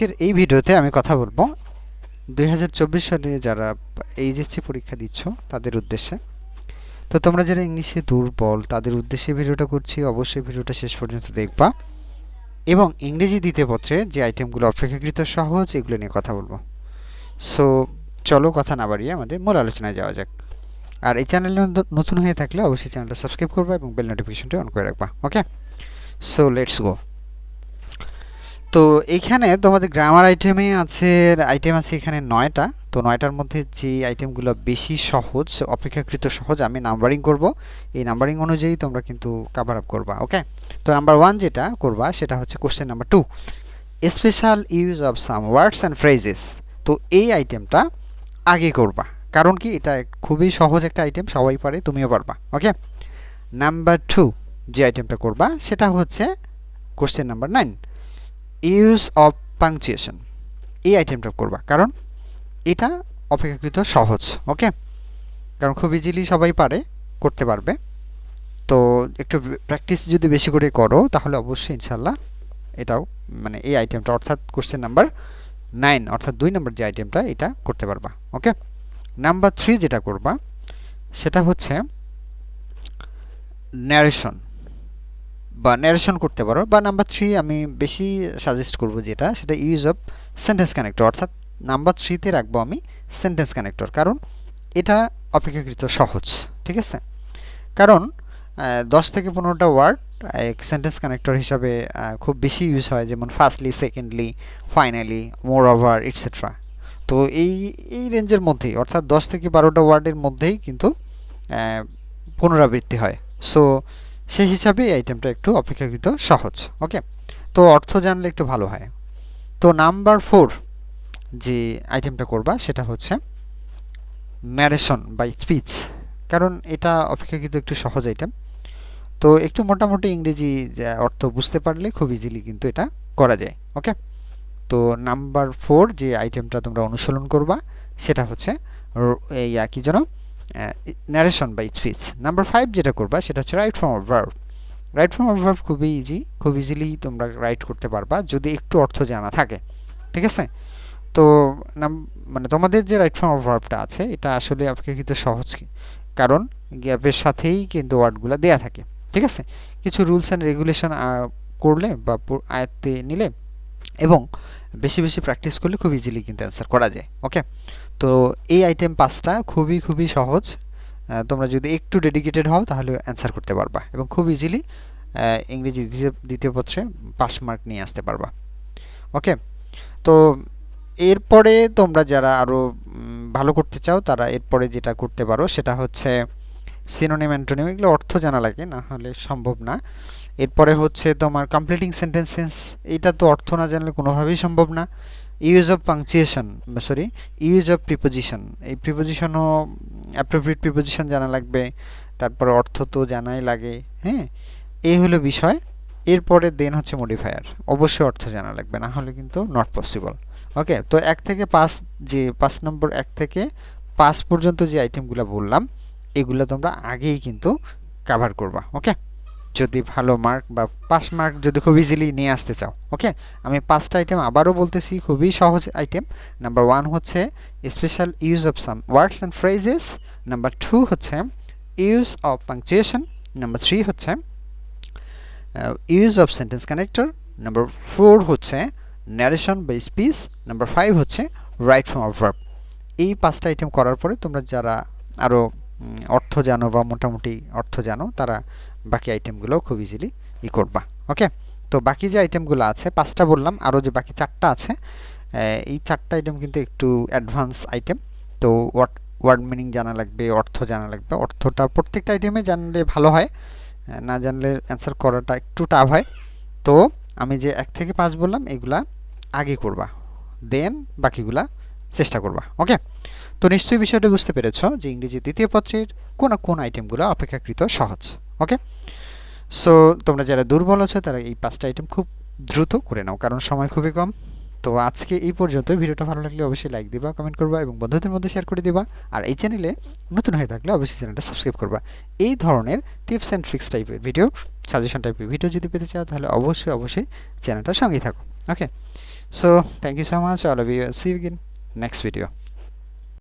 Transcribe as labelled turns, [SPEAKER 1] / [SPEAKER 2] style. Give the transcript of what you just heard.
[SPEAKER 1] আজকের এই ভিডিওতে আমি কথা বলব দু হাজার চব্বিশ সালে যারা এইচএসসি পরীক্ষা দিচ্ছ তাদের উদ্দেশ্যে। তো তোমরা যারা ইংলিশে দুর্বল তাদের উদ্দেশ্যে ভিডিওটা করছি, অবশ্যই ভিডিওটা শেষ পর্যন্ত দেখবা। এবং ইংরেজি দ্বিতীয় পত্রে যে আইটেমগুলো অপেক্ষাকৃত সহজ, এগুলো নিয়ে কথা বলব। সো চলো কথা না বাড়িয়ে আমাদের মূল আলোচনায় যাওয়া যাক। আর এই চ্যানেলে নতুন হয়ে থাকলে অবশ্যই চ্যানেলটা সাবস্ক্রাইব করবা এবং বেল নোটিফিকেশনটা অন করে রাখবা। ওকে সো লেটস গো তো এইখানে তোমাদের গ্রামার আইটেমে আছে আইটেম আছে এখানে নয়টা। তো নয়টার মধ্যে যে আইটেমগুলো বেশি সহজ, অপেক্ষাকৃত সহজ, আমি নাম্বারিং করব। এই নাম্বারিং অনুযায়ী তোমরা কিন্তু কাভার আপ করবা ওকে তো নাম্বার ওয়ান যেটা করবা, সেটা হচ্ছে question number two special use of some words and phrases তো এই আইটেমটা আগে করবা, কারণ কি এটা খুবই সহজ একটা আইটেম সবাই পারে, তুমিও পারবা ওকে নাম্বার টু যে আইটেমটা করবা, সেটা হচ্ছে question number nine use of punctuation এই আইটেমটা করবা। কারণ এটা অপেক্ষাকৃত সহজ ওকে কারণ খুব ইজিলি সবাই পারে, করতে পারবে। তো একটু প্র্যাকটিস যদি বেশি করে করো, তাহলে অবশ্যই ইনশাল্লাহ এটাও মানে এই আইটেমটা অর্থাৎ কোশ্চেন নাম্বার নাইন অর্থাৎ দুই নম্বর যে আইটেমটা এটা করতে পারবা ওকে নাম্বার থ্রি যেটা করবা, সেটা হচ্ছে ন্যারেশন বা ন্যারেশন করতে পারো, বা নাম্বার থ্রি আমি বেশি সাজেস্ট করব যেটা, সেটা ইউজ অফ সেন্টেন্স কানেক্টর অর্থাৎ নাম্বার থ্রিতে রাখব আমি সেন্টেন্স কানেক্টর কারণ এটা অপেক্ষাকৃত সহজ, ঠিক আছে? কারণ দশ থেকে পনেরোটা ওয়ার্ড এক সেন্টেন্স কানেক্টর হিসাবে খুব বেশি ইউজ হয়, যেমন firstly secondly finally moreover etcetera তো এই এই রেঞ্জের মধ্যেই, অর্থাৎ দশ থেকে বারোটা ওয়ার্ডের মধ্যেই কিন্তু পুনরাবৃত্তি হয়। সো সেই হিসাবে এই আইটেমটা একটু অপেক্ষাকৃত সহজ ওকে তো অর্থ জানলে একটু ভালো হয়। তো নাম্বার ফোর যে আইটেমটা করবা, সেটা হচ্ছে ন্যারেশন বাই স্পিচ কারণ এটা অপেক্ষাকৃত একটু সহজ আইটেম তো একটু মোটামুটি ইংরেজি অর্থ বুঝতে পারলে খুব ইজিলি কিন্তু এটা করা যায় ওকে তো নাম্বার ফোর যে আইটেমটা তোমরা অনুসরণ করবা, সেটা হচ্ছে এই কি যেন narration by speech number five যেটা করবা, সেটা হচ্ছে right form of verb right form of verb খুবই ইজি খুব ইজিলি তোমরা রাইট করতে পারবা, যদি একটু অর্থ জানা থাকে। ঠিক আছে? তো, নাম মানে তোমাদের যে রাইট ফর্ম অফ ভার্বটা আছে, এটা আসলে অপেক্ষাকৃত সহজ কারণ গ্যাপের সাথেই কিন্তু ওয়ার্ডগুলো দেয়া থাকে। ঠিক আছে? কিছু রুলস অ্যান্ড রেগুলেশন করলে বা আয়ত্তে নিলে এবং বেশি বেশি প্র্যাকটিস করলে খুব ইজিলি কিন্তু অ্যান্সার করা যায়। ওকে তো এই আইটেম পাঁচটা খুবই খুবই সহজ। তোমরা যদি একটু ডেডিকেটেড হও, তাহলে অ্যান্সার করতে পারবা এবং খুব ইজিলি ইংরেজি দ্বিতীয় পত্রে পাস মার্ক নিয়ে আসতে পারবা। ওকে তো এরপরে তোমরা যারা আরও ভালো করতে চাও, তারা এরপরে যেটা করতে পারো, সেটা হচ্ছে সিনোনিম অ্যান্টোনিম এগুলো অর্থ জানা লাগে, না হলে সম্ভব না। এরপরে হচ্ছে তোমার কমপ্লিটিং সেন্টেন্সেস এটা তো অর্থ না জানলে কোনোভাবেই সম্ভব না। Use of punctuation sorry use of preposition এই প্রিপোজিশনও অ্যাপ্রোপ্রিয়েট প্রিপোজিশন জানা লাগবে, তারপরে অর্থ তো জানাই লাগে হ্যাঁ? এই হলো বিষয়। এরপরে দেন হচ্ছে মডিফায়ার অবশ্যই অর্থ জানা লাগবে, না হলে কিন্তু নট পসিবল ওকে তো এক থেকে পাঁচ যে, পাঁচ নম্বর এক থেকে পাঁচ পর্যন্ত যে আইটেমগুলো বললাম, এগুলো তোমরা আগেই কিন্তু কাভার করবা ওকে যদি ভালো মার্ক বা পাস মার্ক যদি খুব ইজিলি নিয়ে আসতে চাও ওকে আমি পাঁচটা আইটেম আবারও বলতেছি, খুবই সহজ আইটেম নাম্বার ওয়ান হচ্ছে special use of some words and phrases number two হচ্ছে use of punctuation number three হচ্ছে use of sentence connector number four হচ্ছে ন্যারেশন বা স্পিচ নাম্বার ফাইভ হচ্ছে রাইট ফ্রম অফ ভার্ব এই পাঁচটা item করার পরে তোমরা যারা আরও অর্থ জানো বা মোটামুটি অর্থ জানো, তারা বাকি আইটেমগুলো খুব ইজিলি ই করবা ওকে তো বাকি যে আইটেমগুলো আছে, পাঁচটা বললাম, আরও যে বাকি চারটা আছে এই চারটা আইটেম কিন্তু একটু অ্যাডভান্স আইটেম তো ওয়ার্ড ওয়ার্ড মিনিং জানা লাগবে, অর্থ জানা লাগবে। অর্থটা প্রত্যেকটা আইটেমে জানলে ভালো হয় না জানলে অ্যান্সার করাটা একটু টাফ হয়। তো আমি যে এক থেকে পাঁচ বললাম, এগুলা আগে করবা দেন বাকিগুলা চেষ্টা করবা ওকে তো নিশ্চয়ই বিষয়টা বুঝতে পেরেছ যে ইংরেজি দ্বিতীয় পত্রের কোন কোন আইটেমগুলো অপেক্ষাকৃত সহজ। ওকে সো তোমরা যারা দুর্বল আছো, তারা এই পাঁচটা আইটেম খুব দ্রুত করে নাও, কারণ সময় খুবই কম। তো আজকে এই পর্যন্ত ভিডিওটা ভালো লাগলে অবশ্যই লাইক দিবা কমেন্ট করবা এবং বন্ধুদের মধ্যে শেয়ার করে দিবা। আর এই চ্যানেলে নতুন হয়ে থাকলে অবশ্যই চ্যানেলটা সাবস্ক্রাইব করবা। এই ধরনের টিপস অ্যান্ড ট্রিক্স টাইপের ভিডিও সাজেশন টাইপের ভিডিও যদি পেতে চাও, তাহলে অবশ্যই অবশ্যই চ্যানেলটার সঙ্গেই থাকো। ওকে thank you so much, all of you. See you again next video.